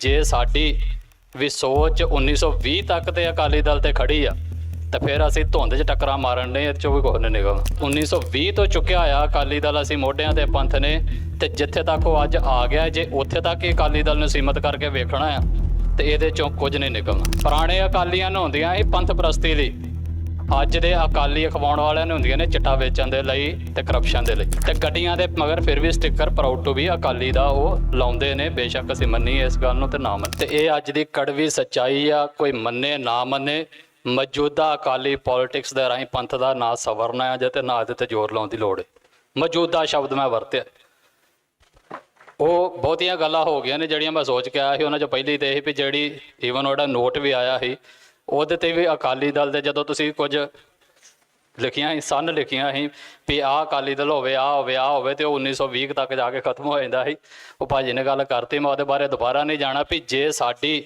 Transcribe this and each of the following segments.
ਜੇ ਸਾਡੀ ਵੀ ਸੋਚ 1920 ਤੱਕ ਤੇ ਅਕਾਲੀ ਦਲ ਤੇ ਖੜੀ ਆ, ਤਾਂ ਫਿਰ ਅਸੀਂ ਧੁੰਦ 'ਚ ਟੱਕਰਾਂ ਮਾਰਨ ਨੇ ਇਹ 'ਚੋਂ ਵੀ ਕੁਛ ਨਹੀਂ ਨਿਕਲਣਾ। 1920 ਤੋਂ ਚੁੱਕਿਆ ਆ ਅਕਾਲੀ ਦਲ, ਅਸੀਂ ਮੋਢਿਆਂ ਤੇ ਪੰਥ ਨੇ, ਤੇ ਜਿੱਥੇ ਤੱਕ ਉਹ ਅੱਜ ਆ ਗਿਆ, ਜੇ ਉੱਥੇ ਤੱਕ ਹੀ ਅਕਾਲੀ ਦਲ ਨੂੰ ਸੀਮਤ ਕਰਕੇ ਵੇਖਣਾ ਆ, ਤੇ ਇਹਦੇ ਚੋਂ ਕੁਝ ਨਹੀਂ ਨਿਕਲਣਾ। ਪੁਰਾਣੇ ਅਕਾਲੀਆਂ ਨੂੰ ਹੁੰਦੀਆਂ ਇਹ ਪੰਥ ਪ੍ਰਸਤੀ ਲਈ ਅੱਜ ਦੇ ਅਕਾਲੀ ਅਖਵਾਉਣ ਵਾਲਿਆਂ ਨੂੰ ਹੁੰਦੀਆਂ ਨੇ ਚਿੱਟਾ ਵੇਚਣ ਦੇ ਲਈ ਤੇ ਕਰਪਸ਼ਨ ਦੇ ਲਈ। ਤੇ ਗੱਡੀਆਂ ਦੇ ਮਗਰ ਫਿਰ ਵੀ sticker proud to be Akali ਦਾ ਉਹ ਲਾਉਂਦੇ ਨੇ, ਬੇਸ਼ੱਕ ਅਸੀਂ ਮੰਨੀ ਇਸ ਗੱਲ ਨੂੰ ਤੇ ਨਾ ਮੰਨ ਤੇ ਇਹ ਅੱਜ ਦੀ ਕੜਵੀ ਸੱਚਾਈ ਆ, ਕੋਈ ਮੰਨੇ ਨਾ ਮੰਨੇ, ਮੌਜੂਦਾ ਅਕਾਲੀ ਪੋਲਿਟਿਕਸ ਦੇ ਰਾਹੀਂ ਪੰਥ ਦਾ ਨਾਂ ਸਵਰਨਾ ਹੈ ਜੇ ਨਾ ਇਹਦੇ ਤੇ ਜ਼ੋਰ ਲਾਉਣ ਦੀ ਲੋੜ ਹੈ। ਮੌਜੂਦਾ ਸ਼ਬਦ ਮੈਂ ਵਰਤਿਆ। ਉਹ ਬਹੁਤੀਆਂ ਗੱਲਾਂ ਹੋ ਗਈਆਂ ਨੇ ਜਿਹੜੀਆਂ ਮੈਂ ਸੋਚ ਕੇ ਆਇਆ ਸੀ, ਉਹਨਾਂ ਚੋਂ ਪਹਿਲੀ ਤੇ ਇਹ ਵੀ ਜਿਹੜੀ ਈਵਨ ਉਹਦਾ ਨੋਟ ਵੀ ਆਇਆ ਸੀ ਉਹਦੇ ਤੇ ਵੀ ਅਕਾਲੀ ਦਲ ਦੇ ਜਦੋਂ ਤੁਸੀਂ ਕੁਝ ਲਿਖੀਆਂ ਸੀ, ਸਨ ਲਿਖੀਆਂ ਸੀ ਵੀ ਆਹ ਅਕਾਲੀ ਦਲ ਹੋਵੇ, ਆਹ ਹੋਵੇ ਆਹ ਹੋਵੇ ਤੇ ਉਹ 1920 ਤੱਕ ਜਾ ਕੇ ਖਤਮ ਹੋ ਜਾਂਦਾ ਸੀ। ਉਹ ਭਾਜੀ ਨੇ ਗੱਲ ਕਰਤੀ, ਮੈਂ ਉਹਦੇ ਬਾਰੇ ਦੁਬਾਰਾ ਨਹੀਂ ਜਾਣਾ ਵੀ ਜੇ ਸਾਡੀ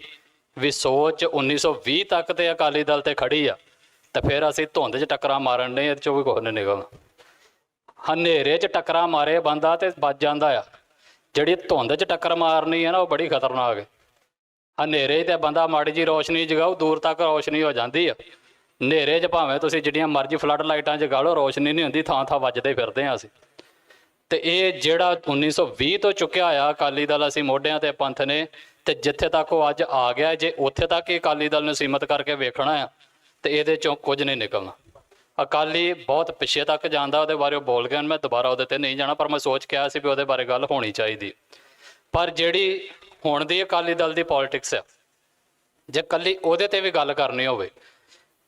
ਵੀ ਸੋਚ 1920 ਤੱਕ ਤੇ ਅਕਾਲੀ ਦਲ ਤੇ ਖੜੀ ਆ, ਤਾਂ ਫਿਰ ਅਸੀਂ ਧੁੰਦ 'ਚ ਟੱਕਰਾਂ ਮਾਰਨ ਨੇ ਇਹਦੇ 'ਚੋਂ ਵੀ ਕੁਛ ਨਹੀਂ ਨਿਕਲਣਾ। ਹਨੇਰੇ 'ਚ ਟੱਕਰਾਂ ਮਾਰੇ ਬੰਦਾ ਤੇ ਵੱਜ ਜਾਂਦਾ ਆ। ਜਿਹੜੀ ਧੁੰਦ 'ਚ ਟੱਕਰ ਮਾਰਨੀ ਆ ਨਾ, ਉਹ ਬੜੀ ਖਤਰਨਾਕ ਹੈ ਹਨੇਰੇ 'ਚ ਤੇ ਬੰਦਾ ਮਾੜੀ ਜੀ ਰੋਸ਼ਨੀ ਜਗਾਓ, ਦੂਰ ਤੱਕ ਰੋਸ਼ਨੀ ਹੋ ਜਾਂਦੀ ਆ। ਹਨੇਰੇ 'ਚ ਭਾਵੇਂ ਤੁਸੀਂ ਜਿਹੜੀਆਂ ਮਰਜ਼ੀ ਫਲੱਡ ਲਾਈਟਾਂ ਜਗਾ ਲਓ, ਰੋਸ਼ਨੀ ਨਹੀਂ ਹੁੰਦੀ ਥਾਂ ਥਾਂ ਵੱਜਦੇ ਫਿਰਦੇ ਆ ਅਸੀਂ। ਤੇ ਇਹ ਜਿਹੜਾ 1920 ਤੋਂ ਚੁੱਕਿਆ ਆ ਅਕਾਲੀ ਦਲ, ਅਸੀਂ ਮੋਢਿਆਂ ਤੇ ਪੰਥ ਨੇ, ਤੇ ਜਿੱਥੇ ਤੱਕ ਉਹ ਅੱਜ ਆ ਗਿਆ, ਜੇ ਉੱਥੇ ਤੱਕ ਹੀ ਅਕਾਲੀ ਦਲ ਨੂੰ ਸੀਮਤ ਕਰਕੇ ਵੇਖਣਾ ਆ, ਤੇ ਇਹਦੇ ਚੋਂ ਕੁਝ ਨਹੀਂ ਨਿਕਲਣਾ। ਅਕਾਲੀ ਬਹੁਤ ਪਿੱਛੇ ਤੱਕ ਜਾਂਦਾ, ਉਹਦੇ ਬਾਰੇ ਉਹ ਬੋਲ ਗਿਆ, ਮੈਂ ਦੁਬਾਰਾ ਉਹਦੇ ਤੇ ਨਹੀਂ ਜਾਣਾ, ਪਰ ਮੈਂ ਸੋਚ ਕੇ ਆਇਆ ਸੀ ਵੀ ਉਹਦੇ ਬਾਰੇ ਗੱਲ ਹੋਣੀ ਚਾਹੀਦੀ। ਪਰ ਜਿਹੜੀ ਹੁਣ ਦੀ ਅਕਾਲੀ ਦਲ ਦੀ ਪੋਲਿਟਿਕਸ ਹੈ ਜੇ ਕੱਲੀ ਉਹਦੇ ਤੇ ਵੀ ਗੱਲ ਕਰਨੀ ਹੋਵੇ,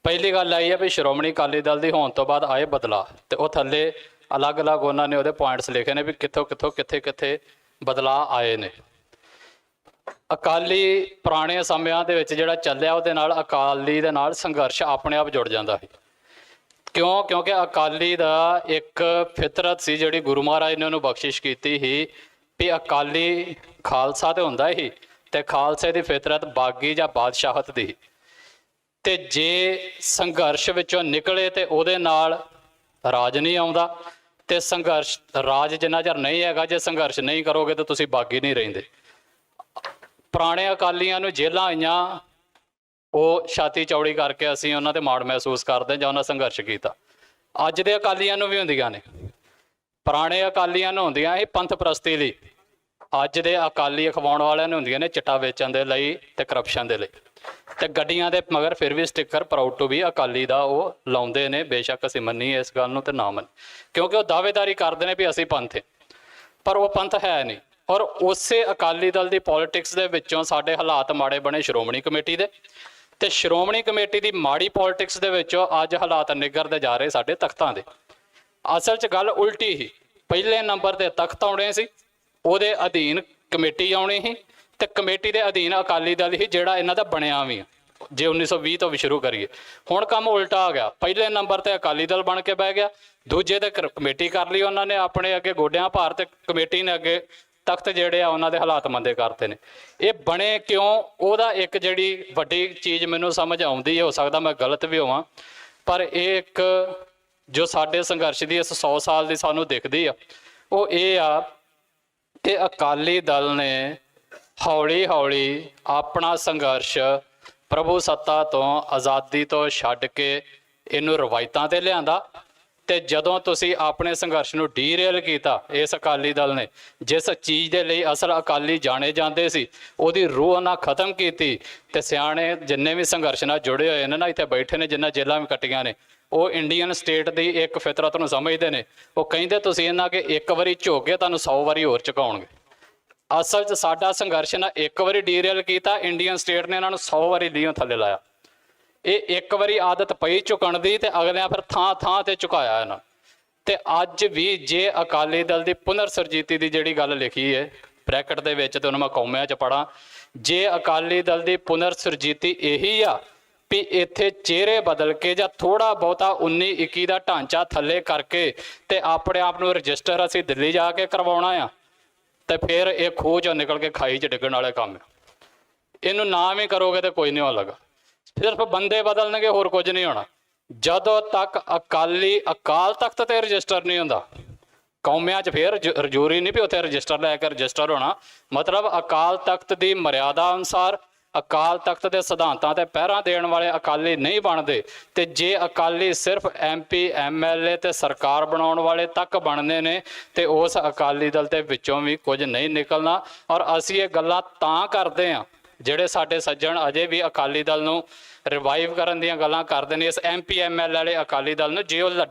ਪਹਿਲੀ ਗੱਲ ਆਈ ਹੈ ਵੀ ਸ਼੍ਰੋਮਣੀ ਅਕਾਲੀ ਦਲ ਦੀ ਹੋਣ ਤੋਂ ਬਾਅਦ ਆਏ ਬਦਲਾ, ਤੇ ਉਹ ਥੱਲੇ ਅਲੱਗ-ਅਲੱਗ ਉਹਨਾਂ ਨੇ ਉਹਦੇ ਪੁਆਇੰਟਸ ਲਿਖੇ ਨੇ ਵੀ ਕਿੱਥੋਂ ਕਿੱਥੋਂ ਕਿੱਥੇ ਕਿੱਥੇ ਬਦਲਾ ਆਏ ਨੇ। ਅਕਾਲੀ ਪੁਰਾਣੇ ਸਮਿਆਂ ਦੇ ਵਿੱਚ ਜਿਹੜਾ ਚੱਲਿਆ ਉਹਦੇ ਨਾਲ ਅਕਾਲੀ ਦੇ ਨਾਲ ਸੰਘਰਸ਼ ਆਪਣੇ ਆਪ ਜੁੜ ਜਾਂਦਾ ਸੀ। ਕਿਉਂ? ਕਿਉਂਕਿ ਅਕਾਲੀ ਦਾ ਇੱਕ ਫਿਤਰਤ ਸੀ ਜਿਹੜੀ ਗੁਰੂ ਮਹਾਰਾਜ ਨੇ ਉਹਨੂੰ ਬਖਸ਼ਿਸ਼ ਕੀਤੀ ਸੀ ਵੀ ਅਕਾਲੀ ਖਾਲਸਾ ਤੇ ਹੁੰਦਾ ਹੀ ਤੇ ਖਾਲਸੇ ਦੀ ਫਿਤਰਤ ਬਾਗੀ ਜਾਂ ਬਾਦਸ਼ਾਹਤ ਦੀ। ਸੀ। ਤੇ ਜੇ ਸੰਘਰਸ਼ ਵਿੱਚੋਂ ਨਿਕਲੇ ਤੇ ਉਹਦੇ ਨਾਲ ਰਾਜ ਨਹੀਂ ਆਉਂਦਾ, ਤੇ ਸੰਘਰਸ਼, ਰਾਜ ਜਿੰਨਾ ਚਿਰ ਨਹੀਂ ਹੈਗਾ, ਜੇ ਸੰਘਰਸ਼ ਨਹੀਂ ਕਰੋਗੇ ਤਾਂ ਤੁਸੀਂ ਬਾਗੀ ਨਹੀਂ ਰਹਿੰਦੇ। ਪੁਰਾਣੇ ਅਕਾਲੀਆਂ ਨੂੰ ਜੇਲਾਂ ਆਈਆਂ, ਉਹ ਛਾਤੀ ਚੌੜੀ ਕਰਕੇ ਅਸੀਂ ਉਹਨਾਂ ਤੇ ਮਾਣ ਮਹਿਸੂਸ ਕਰਦੇ ਜਾਂ ਉਹਨਾਂ ਸੰਘਰਸ਼ ਕੀਤਾ। ਅੱਜ ਦੇ ਅਕਾਲੀਆਂ ਨੂੰ ਵੀ ਹੁੰਦੀਆਂ ਨੇ। ਪੁਰਾਣੇ ਅਕਾਲੀਆਂ ਨੂੰ ਹੁੰਦੀਆਂ ਇਹ ਪੰਥ ਪ੍ਰਸਤੀ ਲਈ। ਅੱਜ ਦੇ ਅਕਾਲੀ ਅਖਵਾਉਣ ਵਾਲਿਆਂ ਨੂੰ ਹੁੰਦੀਆਂ ਨੇ ਚਿੱਟਾ ਵੇਚਣ ਦੇ ਲਈ ਤੇ ਕਰਪਸ਼ਨ ਦੇ ਲਈ। ਤੇ ਗੱਡੀਆਂ ਦੇ ਮਗਰ ਫਿਰ ਵੀ sticker proud to be Akali ਦਾ ਉਹ ਲਾਉਂਦੇ ਨੇ, ਬੇਸ਼ੱਕ ਅਸੀਂ ਮੰਨੀ ਇਸ ਗੱਲ ਨੂੰ ਤੇ ਨਾ ਮੰਨ ਕਿਉਂਕਿ ਉਹ ਦਾਅਵੇਦਾਰੀ ਕਰਦੇ ਨੇ ਵੀ ਅਸੀਂ ਪੰਥ ਹੈ, ਪਰ ਉਹ ਪੰਥ ਹੈ ਨਹੀਂ। ਔਰ ਉਸੇ ਅਕਾਲੀ ਦਲ ਦੀ ਪੋਲਿਟਿਕਸ ਦੇ ਵਿੱਚੋਂ ਸਾਡੇ ਹਾਲਾਤ ਮਾੜੇ ਬਣੇ ਸ਼੍ਰੋਮਣੀ ਕਮੇਟੀ ਦੇ। ਤੇ ਸ਼੍ਰੋਮਣੀ ਕਮੇਟੀ ਦੀ ਮਾੜੀ ਪੋਲਿਟਿਕਸ ਦੇ ਵਿੱਚੋਂ ਅੱਜ ਹਾਲਾਤ ਨਿਗਰਦੇ ਜਾ ਰਹੇ ਸਾਡੇ ਤਖਤਾਂ ਦੇ। ਅਸਲ 'ਚ ਗੱਲ ਉਲਟੀ ਹੀ, ਪਹਿਲੇ ਨੰਬਰ ਤੇ ਤਖਤ ਆਉਣੇ ਸੀ ਉਹਦੇ ਅਧੀਨ ਕਮੇਟੀ ਆਉਣੀ ਸੀ ਤੇ ਕਮੇਟੀ ਦੇ ਅਧੀਨ ਅਕਾਲੀ ਦਲ ਹੀ ਜਿਹੜਾ ਇਹਨਾਂ ਦਾ ਬਣਿਆ ਵੀ ਆ, ਜੇ 1920 ਤੋਂ ਵੀ ਸ਼ੁਰੂ ਕਰੀਏ। ਹੁਣ ਕੰਮ ਉਲਟਾ ਆ ਗਿਆ। ਪਹਿਲੇ ਨੰਬਰ ਤੇ ਅਕਾਲੀ ਦਲ ਬਣ ਕੇ ਬਹਿ ਗਿਆ, ਦੂਜੇ ਤੇ ਕਰ- ਕਮੇਟੀ ਕਰ ਲਈ ਉਹਨਾਂ ਨੇ, ਆਪਣੇ ਅੱਗੇ ਗੋਡਿਆਂ ਭਾਰ ਤੇ ਕਮੇਟੀ ਨੇ ਅੱਗੇ ਤਖਤ ਜਿਹੜੇ ਆ ਉਹਨਾਂ ਦੇ ਹਾਲਾਤ ਮੰਦੇ ਕਰਤੇ ਨੇ। ਇਹ ਬਣੇ ਕਿਉਂ? ਉਹਦਾ ਇੱਕ ਜਿਹੜੀ ਵੱਡੀ ਚੀਜ਼ ਮੈਨੂੰ ਸਮਝ ਆਉਂਦੀ ਹੈ, ਹੋ ਸਕਦਾ ਮੈਂ ਗਲਤ ਵੀ ਹੋਵਾਂ, ਪਰ ਇਹ ਇੱਕ ਜੋ ਸਾਡੇ ਸੰਘਰਸ਼ ਦੀ ਇਸ 100 ਸਾਲ ਦੀ ਸਾਨੂੰ ਦਿਖਦੀ ਆ, ਉਹ ਇਹ ਆ ਕਿ ਅਕਾਲੀ ਦਲ ਨੇ ਹੌਲੀ ਹੌਲੀ ਆਪਣਾ ਸੰਘਰਸ਼ ਪ੍ਰਭੂ ਸੱਤਾ ਤੋਂ ਆਜ਼ਾਦੀ ਤੋਂ ਛੱਡ ਕੇ ਇਹਨੂੰ ਰਵਾਇਤਾਂ ਤੇ ਲਿਆਂਦਾ। ਤੇ ਜਦੋਂ ਤੁਸੀਂ ਆਪਣੇ ਸੰਘਰਸ਼ ਨੂੰ ਡੀਰੇਲ ਕੀਤਾ ਇਸ ਅਕਾਲੀ ਦਲ ਨੇ, ਜਿਸ ਚੀਜ਼ ਦੇ ਲਈ ਅਸਲ ਅਕਾਲੀ ਜਾਣੇ ਜਾਂਦੇ ਸੀ, ਉਹਦੀ ਰੂਹ ਨਾਲ ਖਤਮ ਕੀਤੀ ਤੇ ਸਿਆਣੇ ਜਿੰਨੇ ਵੀ ਸੰਘਰਸ਼ ਨਾਲ ਜੁੜੇ ਹੋਏ ਨੇ ਨਾ, ਇੱਥੇ ਬੈਠੇ ਨੇ, ਜਿੰਨਾ ਜੇਲਾਂ ਵੀ ਕੱਟੀਆਂ ਨੇ, ਉਹ ਇੰਡੀਅਨ ਸਟੇਟ ਦੀ ਇੱਕ ਫਿਤਰਤ ਨੂੰ ਸਮਝਦੇ ਨੇ। ਉਹ ਕਹਿੰਦੇ ਤੁਸੀਂ ਇਹਨਾਂ ਕਿ ਇੱਕ ਵਾਰੀ ਝੋਕੇ ਤੁਹਾਨੂੰ 100 ਵਾਰੀ ਹੋਰ ਝੁਕਾਉਣਗੇ। ਅਸਲ 'ਚ ਸਾਡਾ ਸੰਘਰਸ਼ ਨਾ ਇੱਕ ਵਾਰੀ ਡੀਰੇਲ ਕੀਤਾ ਇੰਡੀਅਨ ਸਟੇਟ ਨੇ ਇਹਨਾਂ ਨੂੰ 100 ਵਾਰੀ ਲੀਓਂ ਥੱਲੇ ਲਾਇਆ। ਇਹ ਇੱਕ ਵਾਰੀ ਆਦਤ ਪਈ ਝੁਕਣ ਦੀ ਤੇ ਅਗਲਿਆਂ ਫਿਰ ਥਾਂ ਥਾਂ ਤੇ ਝੁਕਾਇਆ ਇਹਨਾਂ। ਤੇ ਅੱਜ ਵੀ ਜੇ ਅਕਾਲੀ ਦਲ ਦੀ ਪੁਨਰ ਸਰਜੀਤੀ ਦੀ ਜਿਹੜੀ ਗੱਲ ਲਿਖੀ ਹੈ, ਬ੍ਰੈਕਟ ਦੇ ਵਿੱਚ ਤੇ ਉਹਨੂੰ ਮੈਂ ਕੌਮਿਆਂ 'ਚ ਪੜਾਂ ਜੇ ਅਕਾਲੀ ਦਲ ਦੀ ਪੁਨਰ ਸਰਜੀਤੀ ਇਹੀ ਆ ਵੀ ਇੱਥੇ ਚਿਹਰੇ ਬਦਲ ਕੇ ਜਾਂ ਥੋੜਾ ਬਹੁਤਾ 19 21 ਦਾ ਢਾਂਚਾ ਥੱਲੇ ਕਰਕੇ ਤੇ ਆਪਣੇ ਆਪ ਨੂੰ ਰਜਿਸਟਰ ਅਸੀਂ ਦਿੱਲੀ ਜਾ ਕੇ ਕਰਵਾਉਣਾ ਆ, ਤੇ ਫਿਰ ਇਹ ਖੂਹ ਚੋਂ ਨਿਕਲ ਕੇ ਖਾਈ 'ਚ ਡਿੱਗਣ ਵਾਲੇ ਕੰਮ ਆ। ਇਹਨੂੰ ਨਾ ਵੀ ਕਰੋਗੇ ਤੇ ਕੋਈ ਨਹੀਂ ਹੋਣਾ ਸਿਰਫ ਬੰਦੇ ਬਦਲਣਗੇ, ਹੋਰ ਕੁਝ ਨਹੀਂ ਹੋਣਾ। ਜਦੋਂ ਤੱਕ ਅਕਾਲੀ, ਅਕਾਲ ਤਖਤ ਤੇ ਰਜਿਸਟਰ ਨਹੀਂ ਹੁੰਦਾ ਕੌਮਿਆਂ 'ਚ ਫੇਰ ਜ- ਜ਼ਰੂਰੀ ਨਹੀਂ ਵੀ ਉੱਥੇ ਰਜਿਸਟਰ ਲੈ ਕੇ ਰਜਿਸਟਰ ਹੋਣਾ। ਮਤਲਬ ਅਕਾਲ ਤਖਤ ਦੀ ਮਰਿਆਦਾ ਅਨੁਸਾਰ ਅਕਾਲ ਤਖਤ ਦੇ ਸਿਧਾਂਤਾਂ ਤੇ ਪਹਿਰਾ ਦੇਣ ਵਾਲੇ ਅਕਾਲੀ ਨਹੀਂ ਬਣਦੇ ਤੇ ਜੇ ਅਕਾਲੀ ਸਿਰਫ ਐਮਪੀ ਐਮਐਲਏ ਤੇ ਸਰਕਾਰ ਬਣਾਉਣ ਵਾਲੇ ਤੱਕ ਬਣਦੇ ਨੇ ਤੇ ਉਸ ਅਕਾਲੀ ਦਲ ਦੇ ਵਿੱਚੋਂ ਵੀ ਕੁਝ ਨਹੀਂ ਨਿਕਲਣਾ। ਔਰ ਅਸੀਂ ਇਹ ਗੱਲਾਂ ਤਾਂ ਕਰਦੇ ਹਾਂ ਜਿਹੜੇ ਸਾਡੇ ਸੱਜਣ ਅਜੇ ਵੀ ਅਕਾਲੀ ਦਲ ਨੂੰ ਰਿਵਾਈਵ ਕਰਨ ਦੀਆਂ ਗੱਲਾਂ ਕਰਦੇ ਨੇ, ਇਸ ਐਮਪੀ ਐਮਐਲ ਵਾਲੇ ਅਕਾਲੀ ਦਲ ਨੂੰ, ਜੇ ਉਹ ਲ-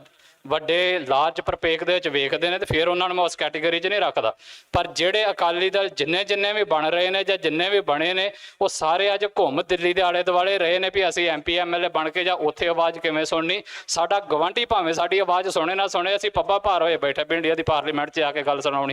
ਵੱਡੇ ਲਾਰਜ ਪਰਪੇਕ ਦੇ ਵਿੱਚ ਵੇਖਦੇ ਨੇ ਤੇ ਫਿਰ ਉਹਨਾਂ ਨੂੰ ਮੈਂ ਉਸ ਕੈਟਾਗਰੀ 'ਚ ਨਹੀਂ ਰੱਖਦਾ। ਪਰ ਜਿਹੜੇ ਅਕਾਲੀ ਦਲ ਜਿੰਨੇ ਜਿੰਨੇ ਵੀ ਬਣ ਰਹੇ ਨੇ ਜਾਂ ਜਿੰਨੇ ਵੀ ਬਣੇ ਨੇ, ਉਹ ਸਾਰੇ ਅੱਜ ਘੁੰਮ ਦਿੱਲੀ ਦੇ ਆਲੇ ਦੁਆਲੇ ਰਹੇ ਨੇ ਵੀ ਅਸੀਂ ਐਮਪੀ ਐਮਐਲਏ ਬਣ ਕੇ ਜਾਂ ਉੱਥੇ ਆਵਾਜ਼ ਕਿਵੇਂ ਸੁਣਨੀ। ਸਾਡਾ ਗਵਾਂਢੀ ਭਾਵੇਂ ਸਾਡੀ ਆਵਾਜ਼ ਸੁਣੇ ਨਾ ਸੁਣੇ, ਅਸੀਂ ਪੱਬਾ ਭਾਰ ਹੋਏ ਬੈਠੇ ਪਿੰਡੀਆ ਦੀ ਪਾਰਲੀਮੈਂਟ 'ਚ ਆ ਕੇ ਗੱਲ ਸੁਣਾਉਣੀ।